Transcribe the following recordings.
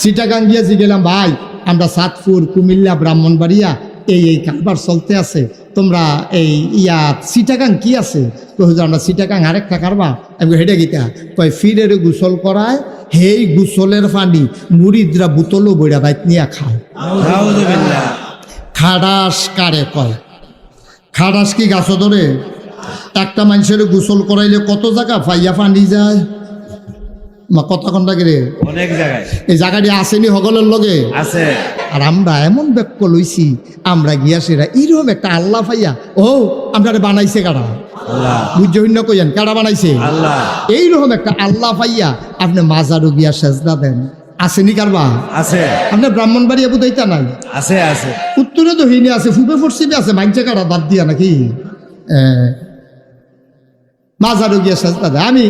সিটাগাং গিয়েছি গেলাম ভাই আমরা সাতপুর কুমিল্লা ব্রাহ্মণবাড়িয়া এই এই কারবার চলতে আছে। তোমরা এই ইয়া সিটাগাং কি আছে? হুজুর আমরা সিটাগাং আরেকটা কারবা আমি হেঁটে গিতা। কয় ফিরের গোসল করায় হেই গোসলের পানি মুরিদরা বুতলও বইরা বাইত নিয়ে খায়। খাডাস কারে কয়? খাডাস কি গাছ ধরে? একটা মানুষের গোসল করাইলে কত জায়গা ফাইয়া পানি যায়? কথা কন্যা অনেক জায়গায়। এই জায়গাটি আসেনি হগলের লগে? আছে। আর আমরা এমন ব্যাক্য লইছি আমরা গিয়া সেরা এইরকম একটা আল্লাহ ফাইয়া ও আমরা বানাইছে কারা? কারা বানাইছে? আল্লাহ। এইরকম একটা আল্লাহ ফাইয়া আপনি মাজারও গিয়া সেজদা দেন। আসেনি কারবা আছে। আপনার ব্রাহ্মণবাড়িয়া বুঝাইতা নাই? আছে আছে। উত্তরে তো হইনি আছে ফুপে পশ্চিমে আছে মাইনচে কাটা বাদ দিয়া নাকি? মাজারও গিয়া সেজদা দেয়। আমি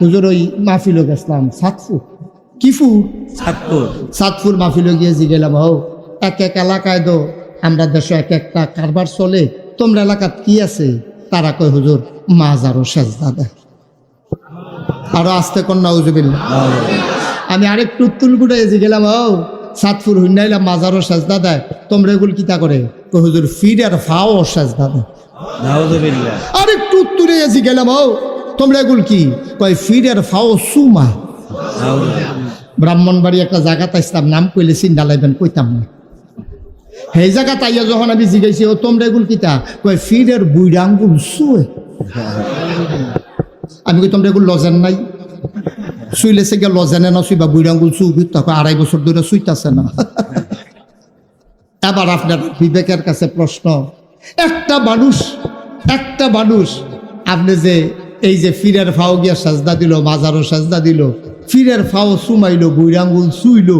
হুজুর ওই মাহফিলও গেছিলাম সাতফুর কিফু সাতফুর সাতপুর। মাহফিলও গিয়েছি গেলাম হও এক এক এলাকায় তো আমরা দেশে এক একটা কারবার চলে তোমরা এলাকাত কি আছে? তারা কয় হুজুর মাজারও সেজদা দেয়। আরও আসতে কন্যা হুজুবিল্লা আমি আরেকটু উত্তুল গুটে এসে গেলাম ও সাতপুর হুন্নাইলাম মাজারও সাজদা দেয়। তোমরা এগুলো কিতা করে? তো হুজুর ফির আর ফাও সাজদা দেয়। আরেকটু উত্তরে এসে গেলাম ও তোমরা এগুলো কি? কয় ফির আর ফাও সুমা। ব্রাহ্মণবাড়ি একটা জায়গা তাইছিলাম নাম কইলে চিন্তা লাইবেন কইতাম না। সেই জায়গা তাইয়া যখন আমি জিজ্ঞাসি ও তোমরা এগুলো কিতা? কয়, ফিরের বুইরা আঙ্গুল শুয়ে। আমি কই তোমরা এগুলো লজেন নাই। শুইলে সে গিয়ে লজেনে না শুইবা বুইরা আঙ্গুল চু তখন আড়াই বছর ধরে শুইতাছে না। এবার আপনার বিবেকের কাছে প্রশ্ন, একটা মানুষ একটা মানুষ, আপনি যে এই যে ফিরের ফাও গিয়া সাজদা দিল মাজারও সাজদা দিল ফিরের ফাও সুমাইলো বুইরাঙ্গুল সুইলো।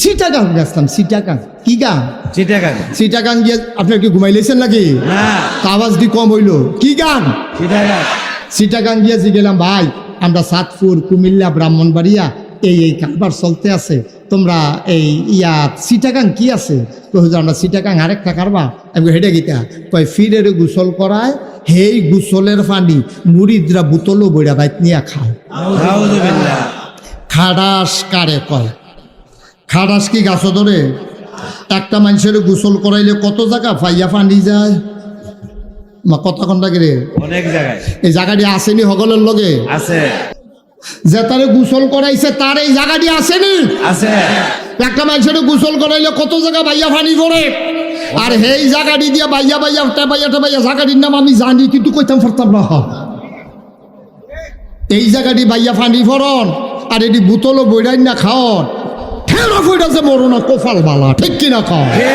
সিটাগাং গেছিলাম সিটাগাং কি গান? চিটাগাং সিটাগাং গিয়ে আপনার কি ঘুমাইলেছেন নাকি? আওয়াজ দি কম হইল। কি গান? সিটাগাং গিয়েছি গেলাম ভাই আমরা সাতপুর কুমিল্লা ব্রাহ্মণবাড়িয়া এই এই কারবার চলতে আছে। তোমরা এই ইয়া সিটাগাং কি আছে? হুজুর আমরা সিটাগাং আরেকটা কারবা? আমি হেঁটে গিতা। কয় ফিরের গোসল করায় হেই গোসলের পানি মুরিদরা বুতলও বইরা বাইত নিয়ে খায়। খাডাস কারে কয়? খাডাস কি গাছ ধরে? একটা মানুষের গোসল করাইলে কত জায়গা ফাইয়া পানি যায়? মা কথা কন্যা রে? অনেক জায়গায়। এই জায়গাটি আসেনি হগলের লগে? আছে। যে তারে গোসল করাইছে তার এই জায়গাটি আসেনি। আছে। একটা মানুষের গোসল করাইলে কত জায়গা বাইয়া ফানি করে আর সেই জায়গাটি দিয়ে বাইয়া বাইয়া টেবাইয়া টেবাইয়া জায়গাটির নাম আমি জানি কিন্তু কইতাম পারতাম না। এই জায়গাটি বাইয়া ফানি ফরন আর এটি বুতলো বইরাই না খাওন। ঠেলা ফইরাছে মরো না কোফাল বালা ঠিক কিনা খাও কে